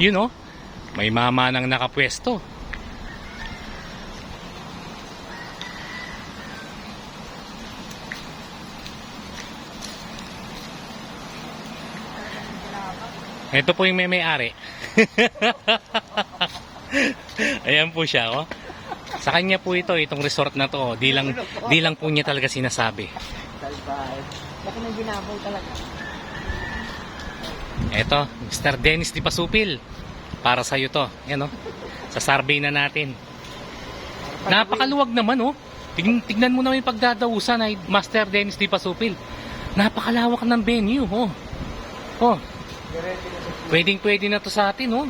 Yun oh. May mama nang nakapwesto. Ito po yung may may-ari. Ayan po siya, oh. Sa kanya po ito, itong resort na to, oh. di lang, di lang po niya talaga sinasabi. Salbay. Baka nang ginabaw talaga. Eto, Mr. Dennis Di Pasupil. Para sa'yo to. Yan, oh. Sa survey na natin. Napakaluwag naman, oh. Tignan, mo naman yung pagdadausan ay Master Dennis Di Pasupil. Napakalawak ng venue, oh. Oh, pwedeng pwede na to sa atin, oh.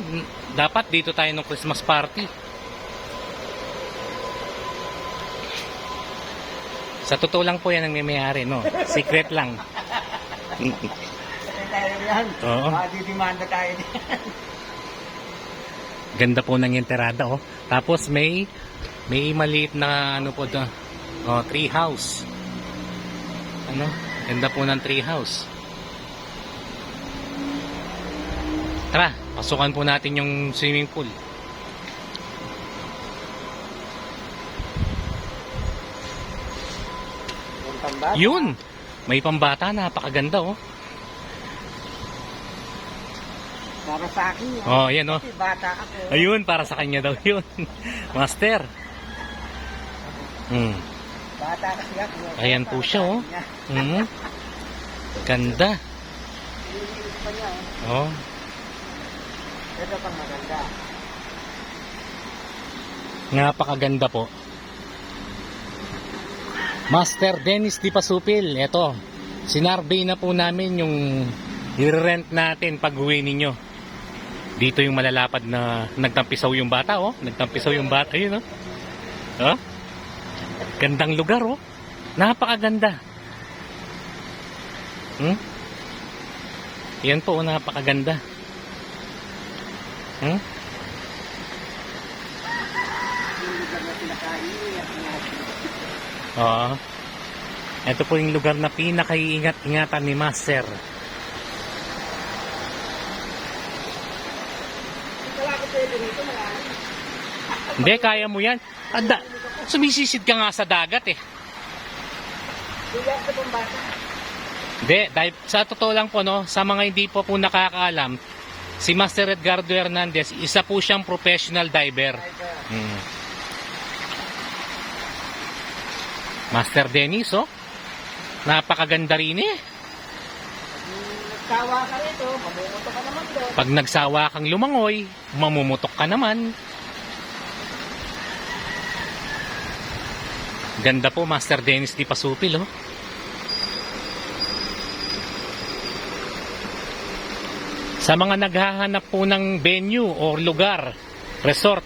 Dapat dito tayo ng Christmas party. Sa totoo lang po yan ang may mayari, no? Secret lang. Yan. Oo. Baka didimanda tayo din. Ganda po ng enterada, oh. Tapos may may maliit na ano po to. Oh, tree house. Ano? Ganda po ng tree house. Tara, pasukan po natin yung swimming pool. Yun! May pambata, napakaganda, oh. Para sa akin yan. Oh, yan, oh. Kasi bata ako. Ayun, para sa kanya daw yun. Master. Hmm. Bata kasi ako. Ayan po siya, oh. Hmm. Ganda. Oh. oh. Ito pang maganda. Napakaganda po. Master Dennis Di Pasupil, eto. Sinarvey na po namin yung i-rent natin pag uwi ninyo. Dito yung malalapad na nagtampisaw yung bata, oh. Nagtampisaw yung bata, yun, oh. Oh. Gandang lugar, oh. Napakaganda. Hmm? Yan po, oh, napakaganda. Hmm? Oo. Ito po yung lugar na pinakaiingat-ingatan ni Master. Wala ko pwede rito. Marami. Hindi, kaya mo yan. Anda, sumisisid ka nga sa dagat eh. Kuya, ito pang bata. Hindi, dahil sa totoo lang po, no, sa mga hindi po po nakakaalam, si Master Edgardo Hernandez, isa po siyang professional diver. Hmm. Master Dennis, oh. Napakaganda rin eh. Nagkawa ka rito, mamumuto ka naman doon. Pag nagsawa kang lumangoy, mamumutok ka naman. Ganda po, Master Dennis Di Pasupil, oh. Sa mga naghahanap po ng venue o lugar, resort,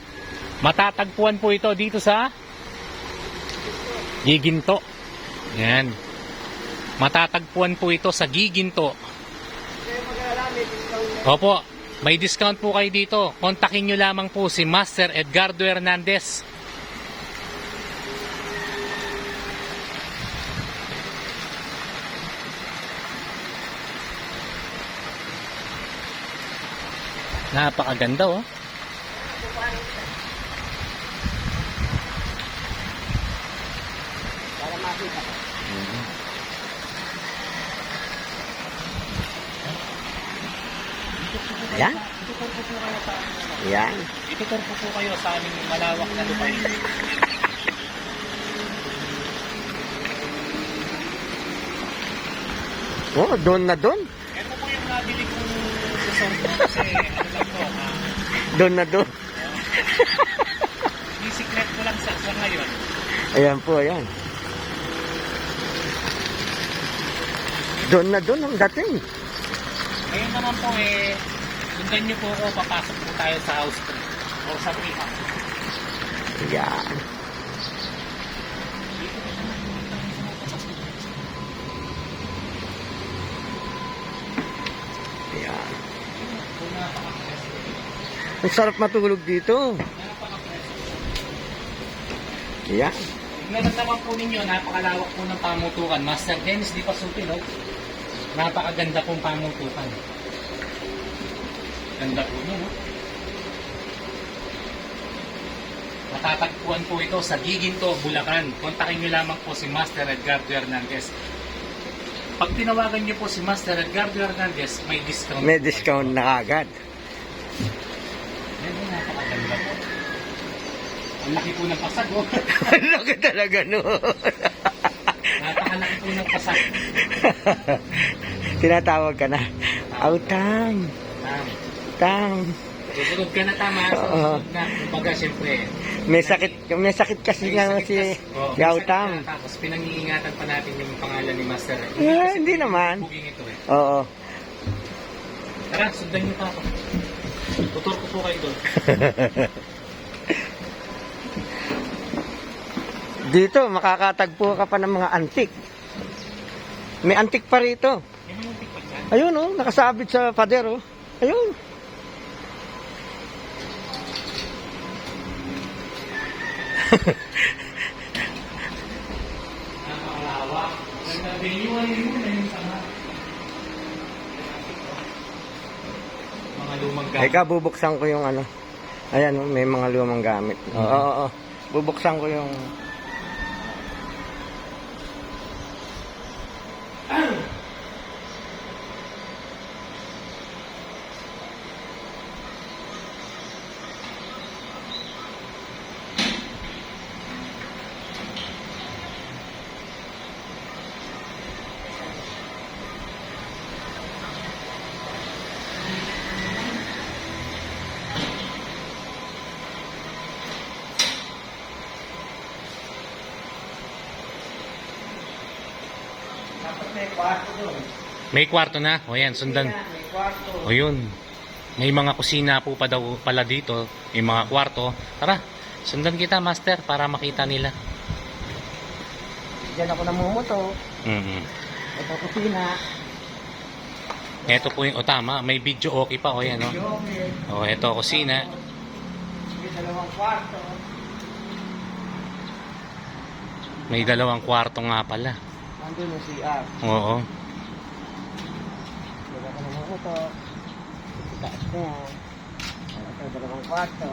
matatagpuan po ito dito sa Giginto. Yan. Matatagpuan po ito sa Giginto. Kaya mag-alala, may discount na. Opo, may discount po kayo dito. Kontakin nyo lamang po si Master Edgardo Hernandez. Napakaganda oh. Para makita ka. Ayan. Ayan. Dito po po kayo sa aming malawak na lupain. Oh, doon na doon. Ito po yung nabili kong resort kasi ano lang po, ah, Doon na doon. Yung secret ko lang sa, sa ngayon. Ayan po, ayan. Doon na doon ang dating. Ngayon naman po eh, sundan niyo po ako, papasok po tayo sa house tree. O sa tree house. Ayan. Ayan. Ang sarap matulog dito. Ayan. Tingnan naman po ninyo, napakalawak po ng pamutukan. Master Dennis Di Pasupil, no? Napakaganda pong pamutukan. Ganda po niya, no? Matatagpuan po ito sa Giginto, Bulacan. Kontakin niyo lamang po si Master Edgardo Hernandez. Pag tinawagan niyo po si Master Edgardo Hernandez, may discount. May discount na agad. Yan yung napakaganda po. Ang laki po ng pasag, oh. Ang laki talaga no. Napakalaki po ng pasag. Tinatawag ka na. Autang. Um, Tang. susunod ka na tama. Oo. Na. Kumbaga, siyempre. May sakit, may sakit kasi nga may sakit si, kas- Oo, si may Autang. sakit ka, Tapos pinangiingatan pa natin yung pangalan ni Master. Eh, hindi naman. Booking ito eh. Oo. Tara, sundan niyo pa ako. Tutor ko po kayo doon. Dito, makakatagpo ka pa ng mga antik. May antik pa rito. Ayun oh, nakasabit sa pader oh. Ayun. Nakakalawa. Nagtabinyuan yun na yung tanga. Mga lumang gamit. Eka, bubuksan ko yung ano. Ayan, oh, may mga lumang gamit. Oo, oo, oo. Bubuksan ko yung... Dapat may kwarto doon. May kwarto na. O yan, sundan. May kwarto. O yun. May mga kusina po pa daw pala dito. May mga kwarto. Tara, sundan kita, Master, para makita nila. Diyan ako namumuto. mm Ito kusina. Ito po yung, o tama, may video okay pa. O yan, o. Yoke. O, ito, kusina. May dalawang kwarto. May dalawang kwarto nga pala. Nandun yung CR. Oo. Diyan ako namumuto. Taas na yan. Ito dalawang kwarto.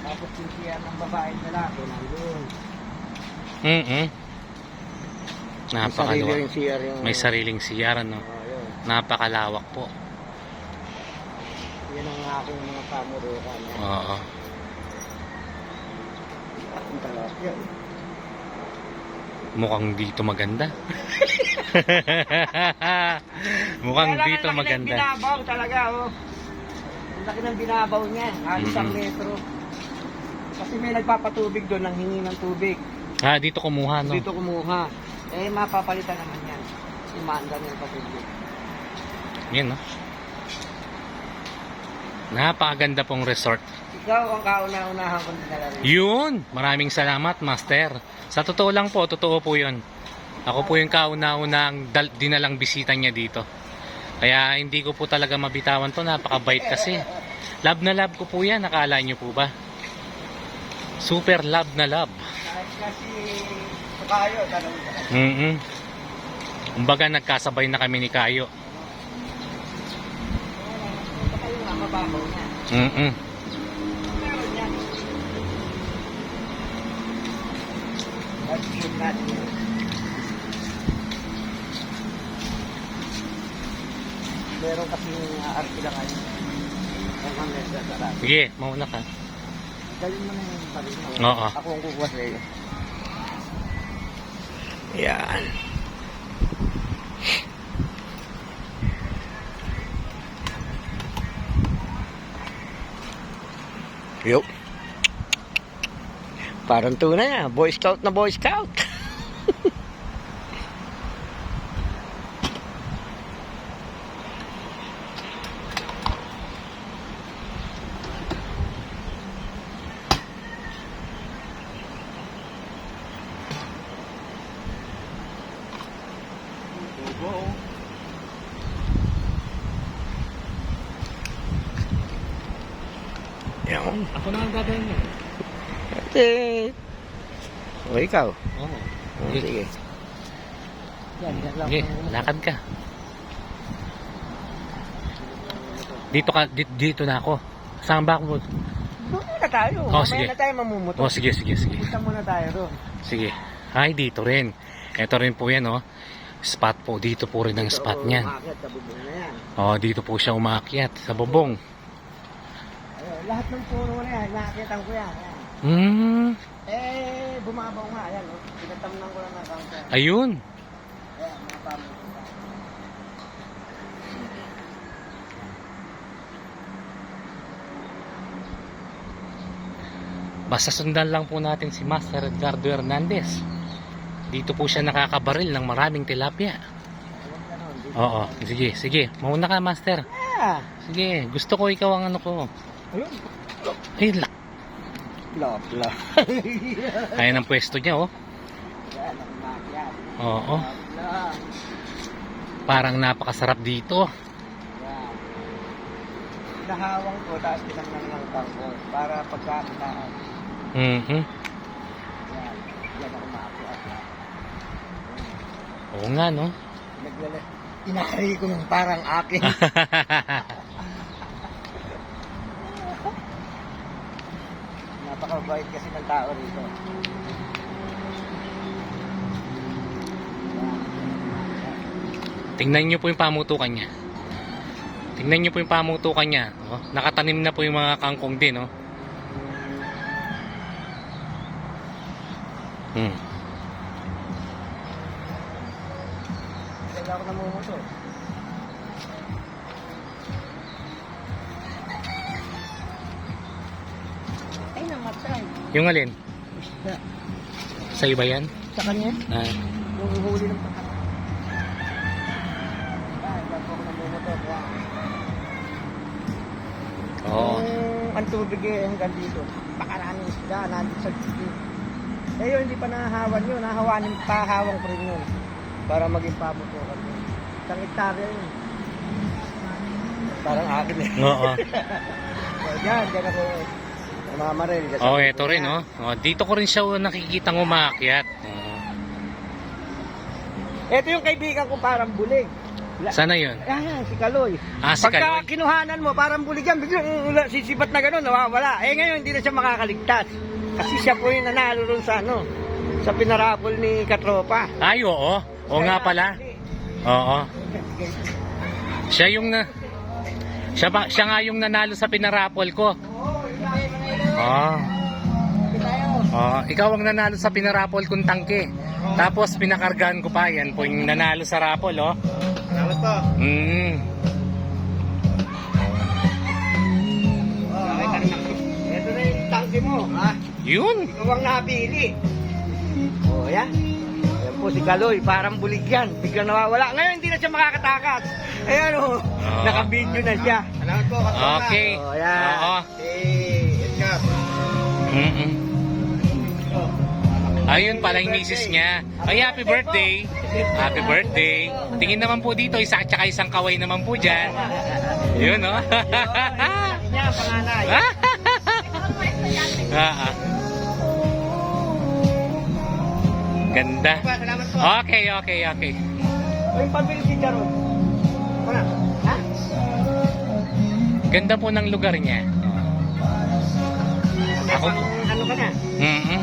Tapos yung CR ng babae at lalaki nandun. Mm-mm. May sarili Napakalawak. rin CR yung... May sariling CR, ano. Oo, yun. Napakalawak po. Yan ang aking mga pamurukan. Oo. Ang talap yan. Mukhang dito maganda. Mukhang Kaya lang, dito ang maganda. binabaw talaga, oh. Ang laki ng binabaw niya. Halos ang Mhm. metro. Kasi may nagpapatubig doon, nang hingi ng tubig. Ah, dito kumuha, no? Dito kumuha. Eh, mapapalitan naman yan. Imanda ng patubig. Yan, no? Napakaganda pong resort. Ikaw ang kauna-unahan kong dinala rin. Yun! Maraming salamat, Master. Sa totoo lang po, totoo po yun. Ako po yung kauna-unang dinalang bisita niya dito. Kaya hindi ko po talaga mabitawan to. Napakabait kasi. Love na love ko po yan. Nakala niyo po ba? Super love na love. Kahit kasi sukayo, tanong ka. Mm Kumbaga nagkasabay na kami ni Kayo. Sukayo nga, mababaw niya. Mm Meron. Meron kasing uh, arkila kayo. Sige, mauna ka. Dalhin mo na yung parin. Oo. Ako ang kukuha sa iyo. Yan. Yo. Parang tunay ah. Boy Scout na Boy Scout. Yan. Ako na ang gagawin niya. Eh. O ikaw. Oo. Oh, sige. Yan. Sige, lakad ka. Dito ka, dito, dito na ako. Saan ba ako? Doon muna tayo. Oh, sige. na tayo mamumuto. Oh, sige, sige, sige. Punta muna tayo doon. Sige. Ay, dito rin. Ito rin po yan, oh. Spot po. Dito po rin ang spot niyan. Umakyat sa bubong na yan. Oh, dito po siya umakyat sa bubong. Lahat ng puno na yan, nakikitan ko yan. Ayan. Hmm. Eh, bumabaw nga. Ayan, oh. Pinatamnan ko lang ng counter. Ayun. Ayan, mga pamuto. Basta sundan lang po natin si Master Edgardo Hernandez. Dito po siya nakakabaril ng maraming tilapia. Oo, sige, sige. Mauna ka, Master. Sige, gusto ko ikaw ang ano ko. Ayun. Ay, lak. Blah, blah. Kaya ng pwesto niya, oh. Ayan, umakyat. Oo. Blah, Parang napakasarap dito. Yan. Nahawang ko, tapos tinamnan ng tangko para pagkakitaan. Mhm. Yan. Yan maakyat. Oo nga, no? Naglala. Inakari ko ng parang akin. Napakabait kasi ng tao rito. Tingnan niyo po yung pamutukan niya. Tingnan niyo po yung pamutukan niya. Oh, nakatanim na po yung mga kangkong din, oh. Hmm. Kaya ako namumuto. Yung alin? Isda. Sa iba yan? Sa kanya? Ah, Yung huli ng pakat. Oo. Yung ang tubig eh, hanggang dito. Pakaraming isda, nandito sa tubig. Eh yun, hindi pa nahahawan yun. Nahawanin, pahawang pa rin yun. Para maging pamutukan yun. Isang hektarya yun. Parang akin eh. Oo. So, dyan, dyan ako. Namamaril. Dyan sa Oh, eto rin, oh. oh. Dito ko rin siya nakikita umakyat. Oo. Ito yung kaibigan ko parang bulig. Sana yun? Ah, si Kaloy. Ah, si Pagka Kaloy. kinuhanan mo, parang bulig yan, biglang uh, sisipat na gano'n, nawawala. Eh ngayon, hindi na siya makakaligtas. Kasi siya po yung nanalo ron sa ano, sa pinarapol ni Katropa. Ay, oo. Oo nga pala. Oo. Siya yung na... Siya, ba, siya nga yung nanalo sa pinarapol ko. Ah. Ah, ikaw ang nanalo sa pinarapol kong tangke. Tapos pinakargahan ko pa yan po yung nanalo sa rapol, oh. Salamat po. Mm. Ito na yung tangke mo, ha? Yun. Ikaw ang napili. Oh, yan. Ayan po si Kaloy, parang bulig yan. Biglang nawawala. Ngayon, hindi na siya makakatakas. Ayan, oh. Ah. Naka-video na siya. Salamat po, Okay. Oh, yan. Oo. Edgar. Mm-mm. Ayun pala yung misis niya. Ay, happy birthday. Happy birthday. Tingin naman po dito, isa at saka isang kaway naman po dyan. Yun, no? Niya, panganay. ah. Ganda. Okay, okay, okay. O yung pambili si? Ha? Ganda po ng lugar niya. May Ako- pang ano ka na? Mm-mm.